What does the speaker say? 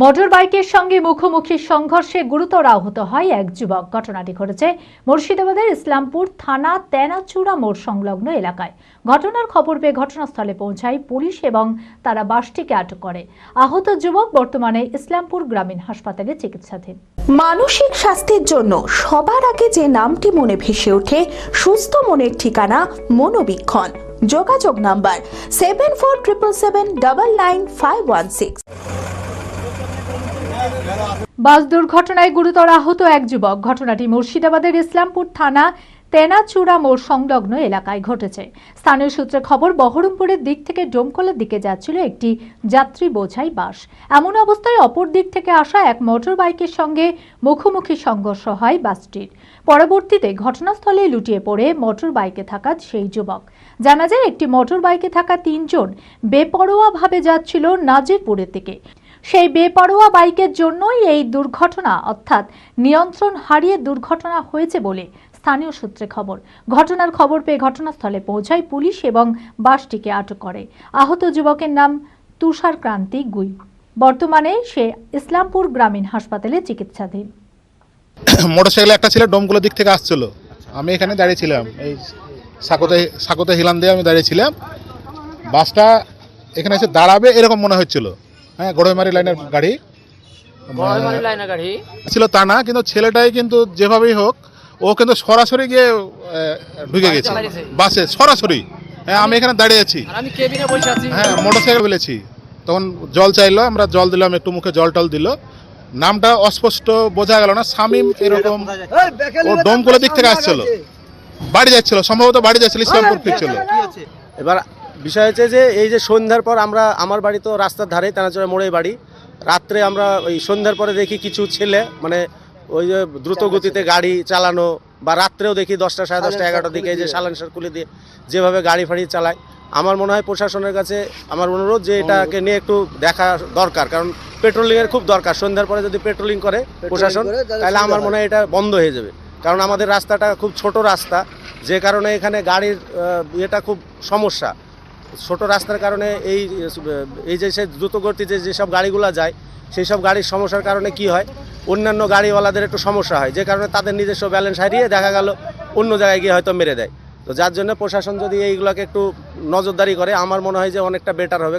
Motor বাইকের সঙ্গে মুখোমুখি সংঘর্ষে গুরুতর আহত হয় এক যুবক। ঘটনাটি ঘটেছে মুর্শিদাবাদের ইসলামপুর থানা তেনাচূড়া মোড় সংলগ্ন এলাকায়। ঘটনার খবর পেয়ে ঘটনাস্থলে পৌঁছায় পুলিশ এবং তারা বাসটিকে আটক করে। আহত যুবক বর্তমানে ইসলামপুর গ্রামীণ হাসপাতালে চিকিৎসাধীন। মানসিক স্বাস্থ্যের জন্য সবার আগে যে নামটি মনে ভেসে ওঠে, সুস্থ মনের ঠিকানা মনোবীক্ষণ। যোগাযোগ number seven four triple seven double nine five one six bus দুর্ঘটনায় গুরুতর আহত এক যুবক। ঘটনাটি মুর্শিদাবাদের ইসলামপুর থানা তেনাচূড়া মোড় সংলগ্ন এলাকায় ঘটেছে। স্থানীয় সূত্রে খবর, বহরমপুরের দিক থেকে ডোমকলের দিকে যাচ্ছিল একটি যাত্রী বোঝাই বাস। এমন অবস্থায় অপর দিক থেকে আসা এক মোটর বাইকের সঙ্গে মুখোমুখি সংঘর্ষ হয় বাসটির। পরবর্তীতে ঘটনাস্থলে লুটিয়ে পড়ে মোটর বাইকে থাকা সেই যুবক। জানা যায়, একটি মোটর বাইকে থাকা তিনজন বেপরোয়াভাবে যাচ্ছিল নাজিরপুরের দিকে। সেই বেপরোয়া বাইকের জন্যই এই দুর্ঘটনা, অর্থাৎ নিয়ন্ত্রণ হারিয়ে দুর্ঘটনা হয়েছে বলে স্থানীয় সূত্রে খবর। ঘটনার খবর পেয়ে ঘটনাস্থলে পৌঁছায় পুলিশ এবং বাসটিকে আটক করে। আহত যুবকের নাম তুষার ক্রান্তি গুই। বর্তমানে সে ইসলামপুর গ্রামীণ হাসপাতালে চিকিৎসাধীন। মোটরসাইকেল একটা ছিল ডোমগুলোর দিক থেকে আসছিল। আমি এখানে দাঁড়িয়েছিলাম এই সাকোতে সাকোতে হিলান দিয়ে আমি দাঁড়িয়েছিলাম বাসটা এখানে এসে দাঁড়াবে এরকম মনে হচ্ছিল। হ্যাঁ গড়ইমারি লাইনের গাড়ি। গাড়ি। ছিল তা না কিন্তু ছেলেটাই কিন্তু যেভাবেই হোক ও কিন্তু সরাসরি গিয়ে ঢুকে গেছে। বাসে সরাসরি। হ্যাঁ আমি এখানে দাঁড়িয়ে আছি। আর আমি কেবিনে বসে আছি। হ্যাঁ মোটরসাইকেল বলেছি তখন জল চাইলো আমরা জল দিলাম একটু মুখে জল টল দিল। নামটা অস্পষ্ট বোঝা গেল না শামিম এরকম ও ডোমকুলের দিক থেকে আসছিল। বাড়ি যাচ্ছিল সম্ভবত বাড়ি যাচ্ছিল ইসলামপুর ফিরছিল এবার বিষয় হচ্ছে যে এই যে সন্ধ্যার পর আমরা আমার বাড়ি তো রাস্তার ধারে তেনাচড়া মোড়ে বাড়ি। রাত্রে আমরা ওই সন্ধ্যার পরে দেখি কিছু ছেলে মানে ওই যে দ্রুত গতিতে গাড়ি চালানো বা রাত্রেও দেখি দশটা সাড়ে দশটা এগারোটার দিকে এই যে সালানসার খুলে দিয়ে যেভাবে গাড়ি ফাড়ি চালায়। আমার মনে হয় প্রশাসনের কাছে আমার অনুরোধ যে এটাকে নিয়ে একটু দেখা দরকার কারণ পেট্রোলিংয়ের খুব দরকার। সন্ধ্যার পরে যদি পেট্রোলিং করে প্রশাসন তাহলে আমার মনে হয়। এটা বন্ধ হয়ে যাবে। কারণ আমাদের রাস্তাটা খুব ছোট রাস্তা যে কারণে এখানে গাড়ির ইয়েটা খুব সমস্যা। ছোট রাস্তার কারণে এই এই যে সে দ্রুতগতিতে যেসব গাড়িগুলো যায় সেই সব গাড়ির সমস্যার কারণে কি হয়? অন্যান্য গাড়িওয়ালাদের একটু সমস্যা হয়। যে কারণে তাদের নিজস্ব ব্যালেন্স হারিয়ে দেখা গেল অন্য জায়গায় গিয়ে হয়তো মেরে দেয়। তো যার জন্য প্রশাসন যদি এইগুলোকে একটু নজরদারি করে, আমার মনে হয় যে অনেকটা বেটার হবে।